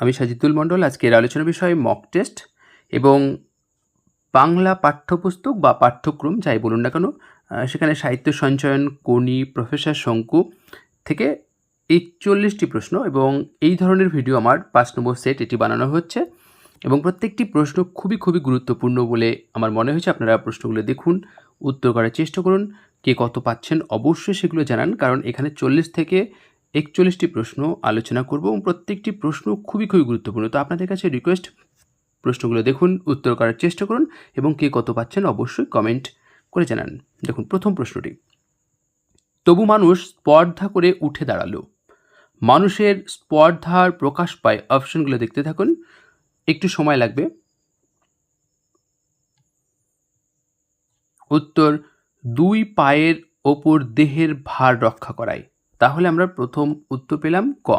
আমি সাজিদুল মণ্ডল, আজকের আলোচনা বিষয় মক টেস্ট এবং বাংলা পাঠ্যপুস্তক বা পাঠ্যক্রম, যাই বলুন না কেন সেখানে সাহিত্য সঞ্চয়ন কোনি প্রফেসর শঙ্কু থেকে একচল্লিশটি প্রশ্ন এবং এই ধরনের ভিডিও আমার পাঁচ নম্বর সেট এটি বানানো হচ্ছে এবং প্রত্যেকটি প্রশ্ন খুবই খুবই গুরুত্বপূর্ণ বলে আমার মনে হয়েছে। আপনারা প্রশ্নগুলো দেখুন, উত্তর করার চেষ্টা করুন, কে কত পাচ্ছেন অবশ্যই সেগুলো জানান, কারণ এখানে চল্লিশ থেকে একচল্লিশটি প্রশ্ন আলোচনা করব এবং প্রত্যেকটি প্রশ্ন খুবই খুবই গুরুত্বপূর্ণ। তো আপনাদের কাছে রিকোয়েস্ট প্রশ্নগুলো দেখুন, উত্তর করার চেষ্টা করুন এবং কে কত পাচ্ছেন অবশ্যই কমেন্ট করে জানান। দেখুন, প্রথম প্রশ্নটি। তবু মানুষ স্পর্ধা করে উঠে দাঁড়াল। মানুষের স্পর্ধার প্রকাশ পায় অপশনগুলো দেখতে থাকুন। একটু সময় লাগবে। উত্তর, দুই পায়ের ওপর দেহের ভার রক্ষা করায়। তাহলে আমরা প্রথম উত্তর পেলাম ক।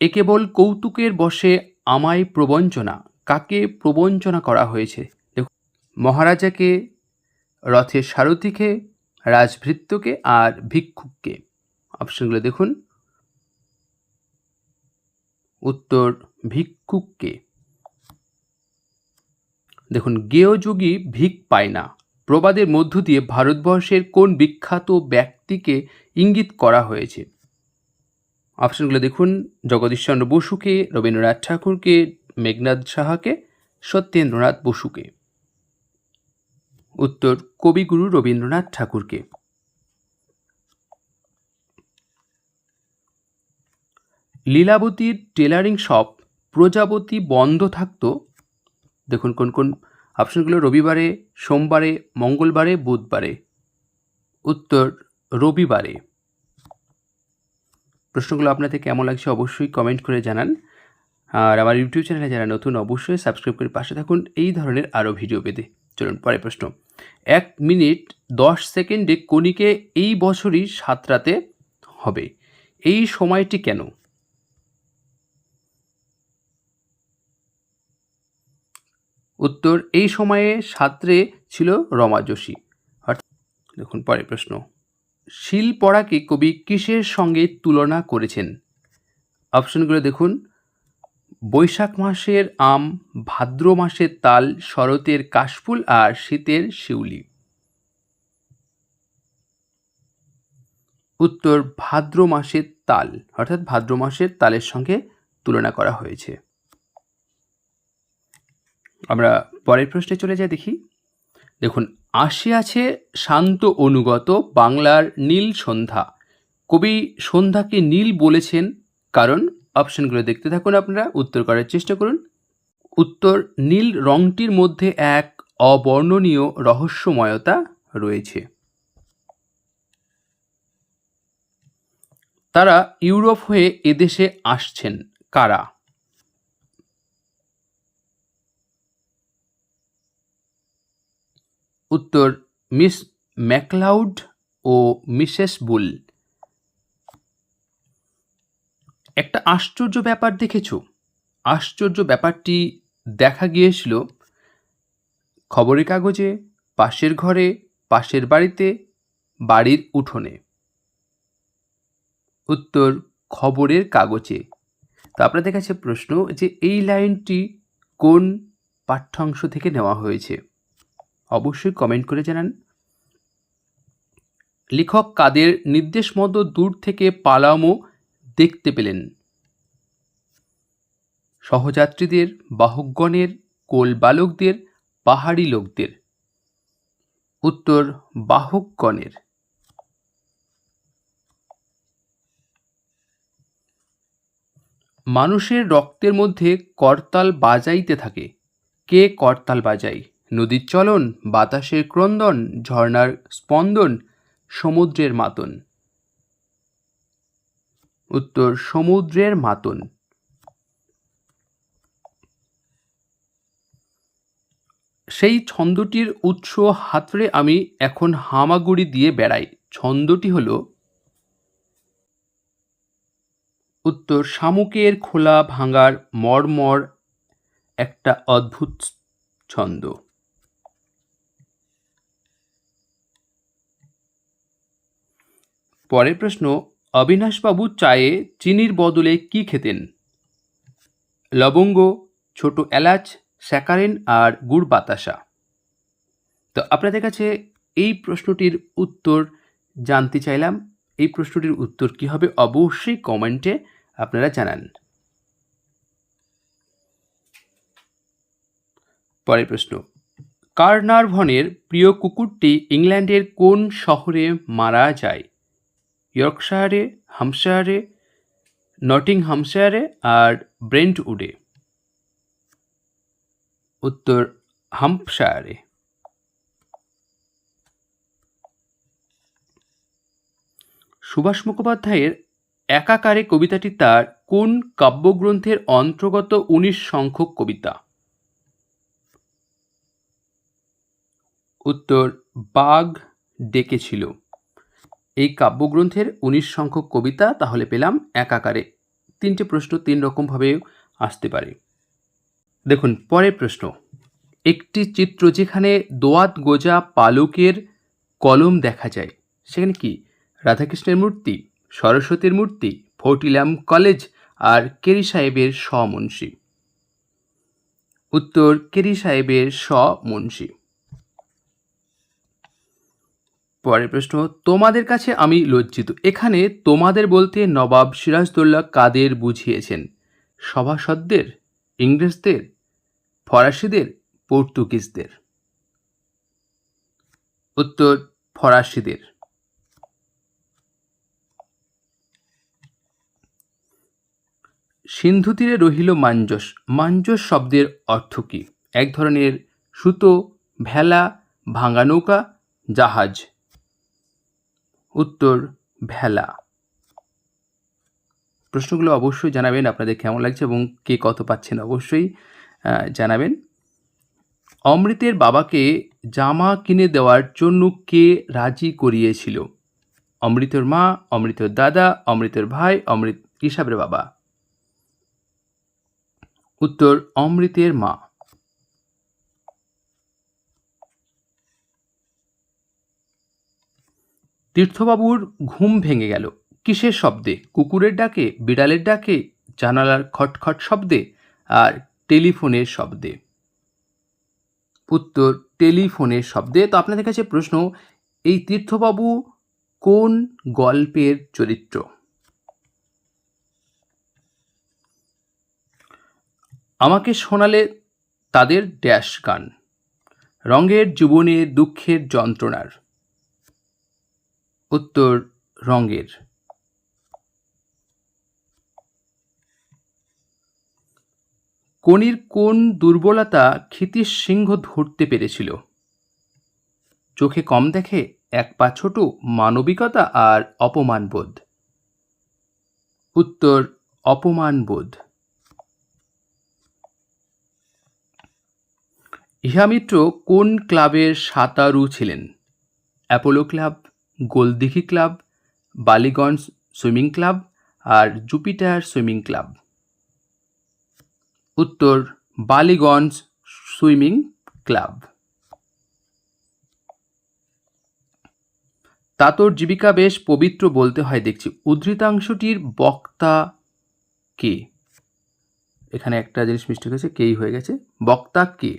এ কেবল কৌতুকের বসে আমায় প্রবঞ্চনা। কাকে প্রবঞ্চনা করা হয়েছে? দেখুন, মহারাজাকে, রথের সারথিকে, রাজভৃত্যকে আর ভিক্ষুককে। অপশনগুলো দেখুন। উত্তর, ভিক্ষুককে। দেখুন, গেয়যোগী ভিক পায় না। প্রবাদের মধ্য দিয়ে ভারতবর্ষের কোন বিখ্যাত ব্যক্তিকে ইঙ্গিত করা হয়েছে? অপশনগুলো দেখুন। জগদীশচন্দ্র বসুকে, রবীন্দ্রনাথ ঠাকুরকে মেঘনাথ সাহাকে, সত্যেন্দ্রনাথ বসুকে। উত্তর, কবিগুরু রবীন্দ্রনাথ ঠাকুরকে। লীলাবতীর টেলারিং শপ প্রজাপতি বন্ধ থাকতো? দেখুন কোন কোন অপশনগুলো রবিবারে, সোমবারে, মঙ্গলবারে, বুধবারে। উত্তর, রবিবারে। প্রশ্নগুলো আপনাদের কেমন লাগছে অবশ্যই কমেন্ট করে জানান। আর আমার ইউটিউব চ্যানেলে যারা নতুন, অবশ্যই সাবস্ক্রাইব করে পাশে থাকুন এই ধরনের আরও ভিডিও পেতে। চলুন, পরের প্রশ্ন। এক মিনিট দশ সেকেন্ডে কণিকে এই বছরই সাতরাতে হবে। এই সময়টি কেন? উত্তর এই সময়ে সাঁতরে ছিল রমা যোশী। অর্থাৎ দেখুন পরের প্রশ্ন। শিল পড়াকে কবি কিসের সঙ্গে তুলনা করেছেন? অপশনগুলো দেখুন। বৈশাখ মাসের আম, ভাদ্র মাসের তাল, শরতের কাশফুল আর শীতের শিউলি। উত্তর ভাদ্র মাসের তাল, অর্থাৎ ভাদ্র মাসের তালের সঙ্গে তুলনা করা হয়েছে। আমরা পরের প্রশ্নে চলে যাই দেখি। দেখুন, আসে আছে শান্ত অনুগত বাংলার নীল সন্ধ্যা। কবি সন্ধ্যাকে নীল বলেছেন কারণ অপশনগুলো দেখতে থাকুন আপনারা, উত্তর করার চেষ্টা করুন। উত্তর, নীল রংটির মধ্যে এক অবর্ণনীয় রহস্যময়তা রয়েছে। তারা ইউরোপ হয়ে এদেশে আসছেন কারা? উত্তর, মিস ম্যাকলাউড ও মিসেস বুল। একটা আশ্চর্য ব্যাপার দেখেছ? আশ্চর্য ব্যাপারটি দেখা গিয়েছিল খবরের কাগজে, পাশের ঘরে, পাশের বাড়িতে, বাড়ির উঠোনে। উত্তর, খবরের কাগজে। তো আপনাদের কাছে প্রশ্ন যে এই লাইনটি কোন পাঠ্যাংশ থেকে নেওয়া হয়েছে? অবশ্যই কমেন্ট করে জানান। লেখক কাদের নির্দেশ মতো দূর থেকে পালামো দেখতে পেলেন। সহযাত্রীদের, বাহকগণের কোল বালকদের পাহাড়ি লোকদের। উত্তর, বাহকগণের। মানুষের রক্তের মধ্যে করতাল বাজাইতে থাকে। কে করতাল বাজায়? নদীর চলন, বাতাসের ক্রন্দন, ঝর্ণার স্পন্দন, সমুদ্রের মাতন। উত্তর, সমুদ্রের মাতন। সেই ছন্দটির উৎস হাতড়ে আমি এখন হামাগুড়ি দিয়ে বেড়াই। ছন্দটি হল উত্তর, শামুকের খোলা ভাঙার মর্মর একটা অদ্ভুত ছন্দ। পরের প্রশ্ন, অবিনাশবাবু চায়ে চিনির বদলে কি খেতেন? লবঙ্গ, ছোট এলাচ, স্যাকারেন আর গুড় বাতাসা। তো আপনাদের কাছে এই প্রশ্নটির উত্তর জানতে চাইলাম। এই প্রশ্নটির উত্তর কি হবে অবশ্যই কমেন্টে আপনারা জানান। পরের প্রশ্ন, কার্নারভনের প্রিয় কুকুরটি ইংল্যান্ডের কোন শহরে মারা যায়? ইয়র্কশায়ারে হামশায়ারে নটিংহামশায়ারে আর ব্রেন্টউডে উত্তর হাম্পশায়ারে সুভাষ মুখোপাধ্যায়ের একাকারে কবিতাটি তার কোন কাব্যগ্রন্থের অন্তর্গত উনিশ সংখ্যক কবিতা? উত্তর বাঘ ডেকেছিল। এই কাব্যগ্রন্থের উনিশ সংখ্যক কবিতা তাহলে পেলাম এক আকারে তিনটে প্রশ্ন তিন রকমভাবে আসতে পারে। দেখুন, পরের প্রশ্ন। একটি চিত্র যেখানে দোয়াত গোজা পালকের কলম দেখা যায়, সেখানে কি? রাধাকৃষ্ণের মূর্তি, সরস্বতীর মূর্তি, ফোর্টিলাম কলেজ আর কেরি সাহেবের স মুন্সি। উত্তর, কেরি সাহেবের স পরের প্রশ্ন, তোমাদের কাছে আমি লজ্জিত। এখানে তোমাদের বলতে নবাব সিরাজদৌল্লা কাদের বুঝিয়েছেন? সভাসদদের? ইংরেজদের? ফরাসিদের? পর্তুগিজদের? উত্তর, ফরাসিদের। সিন্ধু তীরে রহিল মাঞ্জস। মাঞ্জস শব্দের অর্থ কী? এক ধরনের সুতো, ভেলা, ভাঙা নৌকা, জাহাজ। উত্তর, ভেলা। প্রশ্নগুলো অবশ্যই জানাবেন, আপনাদের কেমন লাগছে এবং কে কত পাচ্ছেন অবশ্যই জানাবেন। অমৃতের বাবাকে জামা কিনে দেওয়ার জন্য কে রাজি করিয়েছিল? অমৃতর মা, অমৃতর দাদা, অমৃতর ভাই, অমৃত হিসাবের বাবা? উত্তর, অমৃতের মা। তীর্থবাবুর ঘুম ভেঙে গেল। কিসের শব্দে? কুকুরের ডাকে? বিড়ালের ডাকে? জানালার খটখট শব্দে? আর টেলিফোনের শব্দে? উত্তর, টেলিফোনের শব্দে। তো আপনাদের কাছে প্রশ্ন, এই তীর্থবাবু কোন গল্পের চরিত্র? আমাকে শোনালে তাদের ড্যাশ গান। রঙের জীবনের দুঃখের যন্ত্রণার। উত্তর রঙের। কনির কোন দুর্বলতা ক্ষিতিশ সিংহ ধরতে পেরেছিল। চোখে কম দেখে এক পা ছোট মানবিকতা আর অপমানবোধ উত্তর অপমানবোধ ইহামিত্র কোন ক্লাবের সাঁতারু ছিলেন? Apollo club Goldighi club, Ballygunge swimming club আর জুপিটার সুইমিং ক্লাব। উত্তর, বালিগঞ্জ সুইমিং ক্লাব। তাতর জীবিকা বেশ পবিত্র বলতে হয়, দেখছি। উদ্ধৃতাংশটির বক্তা কে? এখানে একটা জিনিস মিস্টেক হয়েছে, কেই হয়ে গেছে? বক্তা কে?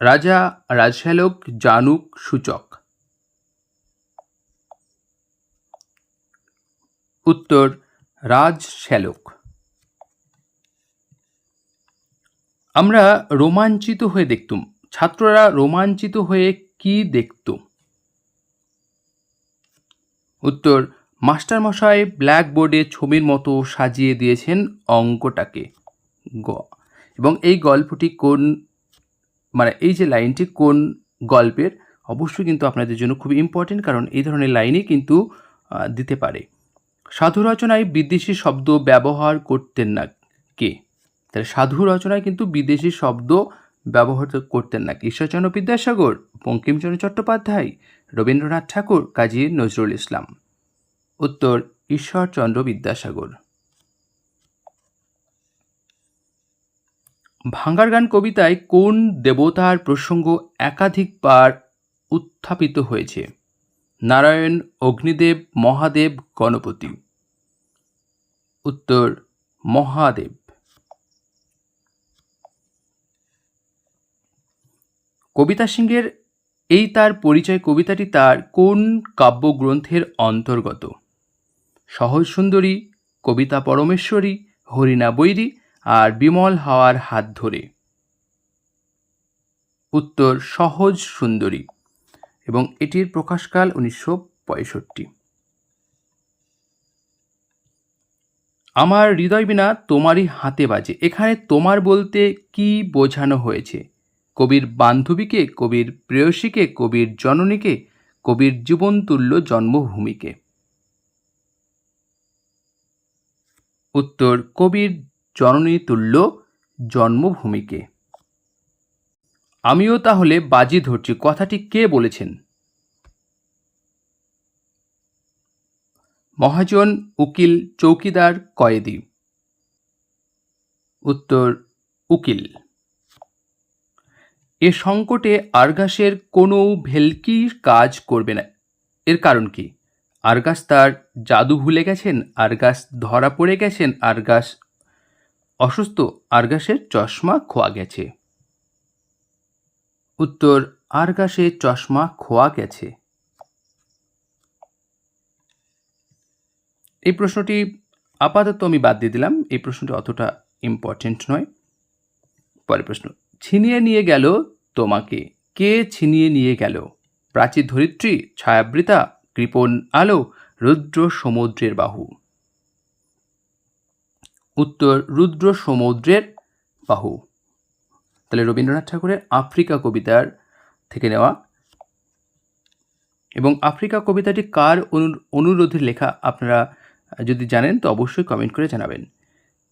রাজা রাজশালক জানুক, সূচক। উত্তর, রাজ রাজশ্যালক আমরা রোমাঞ্চিত হয়ে দেখতুম। ছাত্ররা রোমাঞ্চিত হয়ে কি দেখত উত্তর, মাস্টারমশাই ব্ল্যাকবোর্ডে ছবির মতো সাজিয়ে দিয়েছেন অঙ্কটাকে। গ। এবং এই গল্পটি কোন মানে এই যে লাইনটি কোন গল্পের, অবশ্যই কিন্তু আপনাদের জন্য খুব ইম্পর্টেন্ট কারণ এই ধরনের লাইনই কিন্তু দিতে পারে। সাধু রচনায় বিদেশি শব্দ ব্যবহার করতেন না কে? তাহলে সাধু রচনায় কিন্তু বিদেশি শব্দ ব্যবহার করতেন না। ঈশ্বরচন্দ্র বিদ্যাসাগর, বঙ্কিমচন্দ্র চট্টোপাধ্যায়, রবীন্দ্রনাথ ঠাকুর, কাজী নজরুল ইসলাম। উত্তর, ঈশ্বরচন্দ্র বিদ্যাসাগর। ভাঙ্গার গান কবিতায় কোন দেবতার প্রসঙ্গ একাধিকবার উত্থাপিত হয়েছে? নারায়ণ, অগ্নিদেব, মহাদেব, গণপতি। উত্তর, মহাদেব। কবিতা সিংহের এই তার পরিচয় কবিতাটি তার কোন কাব্যগ্রন্থের অন্তর্গত? সহজ সুন্দরী, কবিতা পরমেশ্বরী, হরিণা বৈরী আর বিমল হাওয়ার হাত ধরে। উত্তর, সহজ সুন্দরী। এবং এটির প্রকাশকাল উনিশশো পঁয়ষট্টি। আমার হৃদয় বিনা তোমারই হাতে বাজে। এখানে তোমার বলতে কি বোঝানো হয়েছে? কবির বান্ধবীকে, কবির প্রেয়সীকে, কবির জননীকে, কবির জীবনতুল্য জন্মভূমিকে। উত্তর, কবির জননী তুল্য জন্মভূমিকে। আমিও তাহলে বাজি ধরছি, কথাটি কে বলেছেন? মহাজন উকিল চৌকিদার কয়েদি। উত্তর, উকিল। এ সংকটে আরগাসের কোনো ভেলকির কাজ করবে না। এর কারণ কি? আরগাস তার জাদু ভুলে গেছেন, আরগাস ধরা পড়ে গেছেন, আরগাস অসুস্থ, আরগাসের চশমা খোয়া গেছে। উত্তর আরগাসে চশমা খোয়া গেছে। এই প্রশ্নটি আপাতত আমি বাদ দিয়ে দিলাম। এই প্রশ্নটি অতটা ইম্পর্টেন্ট নয়। পরের প্রশ্ন, ছিনিয়ে নিয়ে গেল তোমাকে? কে ছিনিয়ে নিয়ে গেল? প্রাচীর ধরিত্রী, ছায়াবৃতা, কৃপণ আলো, রুদ্র সমুদ্রের বাহু? উত্তর, রুদ্র সমুদ্রের বাহু। তাহলে রবীন্দ্রনাথ ঠাকুরের আফ্রিকা কবিতার থেকে নেওয়া। এবং আফ্রিকা কবিতাটি কার অনুরোধে লেখা আপনারা যদি জানেন তো অবশ্যই কমেন্ট করে জানাবেন।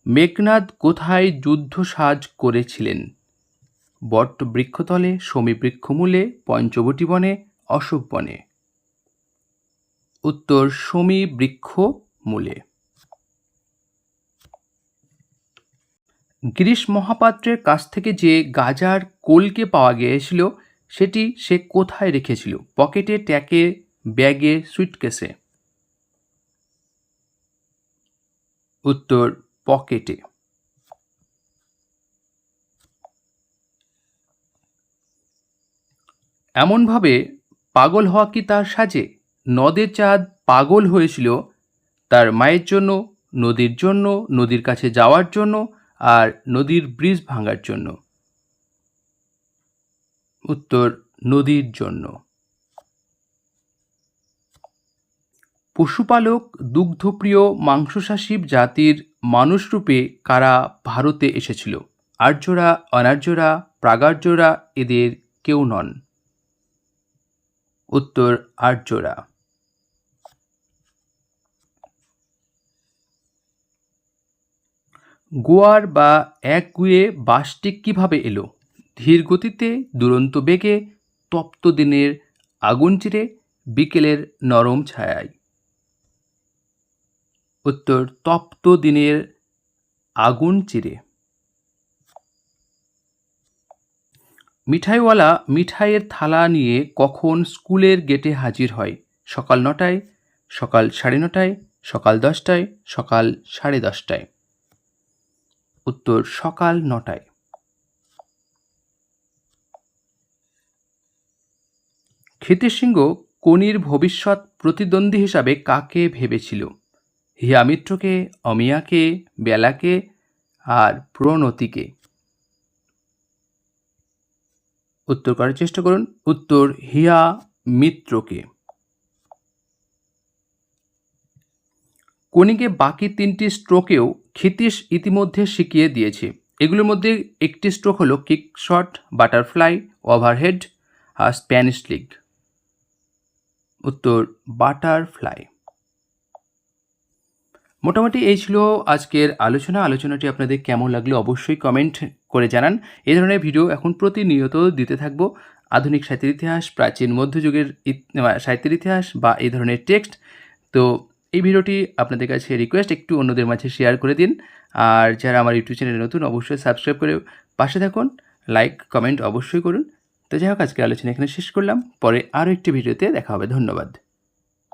মেঘনাদ কোথায় যুদ্ধ সাজ করেছিলেন? বট বৃক্ষতলে সমী বৃক্ষমূলে, পঞ্চবটি বনে, অশোক বনে। উত্তর সমী বৃক্ষ মূলে গিরিশ মহাপাত্রের কাছ থেকে যে গাজার কোলকে পাওয়া গিয়েছিল, সেটি সে কোথায় রেখেছিল? পকেটে ট্যাকে ব্যাগে, সুইটকেসে? উত্তর, পকেটে। এমনভাবে পাগল হওয়া কি তার সাজে? নদের চাঁদ পাগল হয়েছিল তার মায়ের জন্য, নদীর জন্য, নদীর কাছে যাওয়ার জন্য আর নদীর ব্রিজ ভাঙার জন্য। উত্তর, নদীর জন্য। পশুপালক, দুগ্ধপ্রিয়, মাংসশাসী জাতির মানুষরূপে কারা ভারতে এসেছিল? আর্যরা, অনার্যরা, প্রাগার্যরা এদের কেউ নন। উত্তর, আর্যরা। গোয়ার বা এক গুয়ে বাসটি কীভাবে এলো? ধীর গতিতে, দুরন্ত বেগে, তপ্ত দিনের আগুন চিরে, বিকেলের নরম ছায়ায়। উত্তর, তপ্ত দিনের আগুন চিরে। মিঠাইওয়ালা মিঠাইয়ের থালা নিয়ে কখন স্কুলের গেটে হাজির হয়? সকাল নটায়, সকাল সাড়ে নটায়, সকাল দশটায়, সকাল সাড়ে দশটায়। উত্তর সকাল নটায়। ক্ষিতিসিংহ কনির ভবিষ্যৎ প্রতিদ্বন্দ্বী হিসাবে কাকে ভেবেছিল? হিয়ামিত্রকে অমিয়াকে, বেলাকে আর প্রণতিকে? উত্তর করার চেষ্টা করুন। উত্তর, হিয়া মিত্রকে। কণিকে বাকি তিনটি স্ট্রোকেও ক্ষিতীশ ইতিমধ্যে শিখিয়ে দিয়েছে। এগুলোর মধ্যে একটি স্ট্রোক হলো কিক শট বাটারফ্লাই ওভারহেড আর স্প্যানিশ লিগ উত্তর বাটারফ্লাই মোটামুটি এই ছিল আজকের আলোচনা। আলোচনাটি আপনাদের কেমন লাগল অবশ্যই কমেন্ট করে জানান। এই ধরনের ভিডিও এখন প্রতিনিয়ত দিতে থাকব। আধুনিক সাহিত্যের ইতিহাস, প্রাচীন মধ্যযুগের সাহিত্যের ইতিহাস বা এই ধরনের টেক্সট তো এই ভিডিওটি আপনাদের কাছে রিকোয়েস্ট একটু অন্যদের মাঝে শেয়ার করে দিন। আর যারা আমার ইউটিউব চ্যানেলে নতুন, অবশ্যই সাবস্ক্রাইব করে পাশে থাকুন। লাইক কমেন্ট অবশ্যই করুন। তো যাই হোক আজকে আলোচনা এখানে শেষ করলাম। পরে আরও একটি ভিডিওতে দেখা হবে। ধন্যবাদ।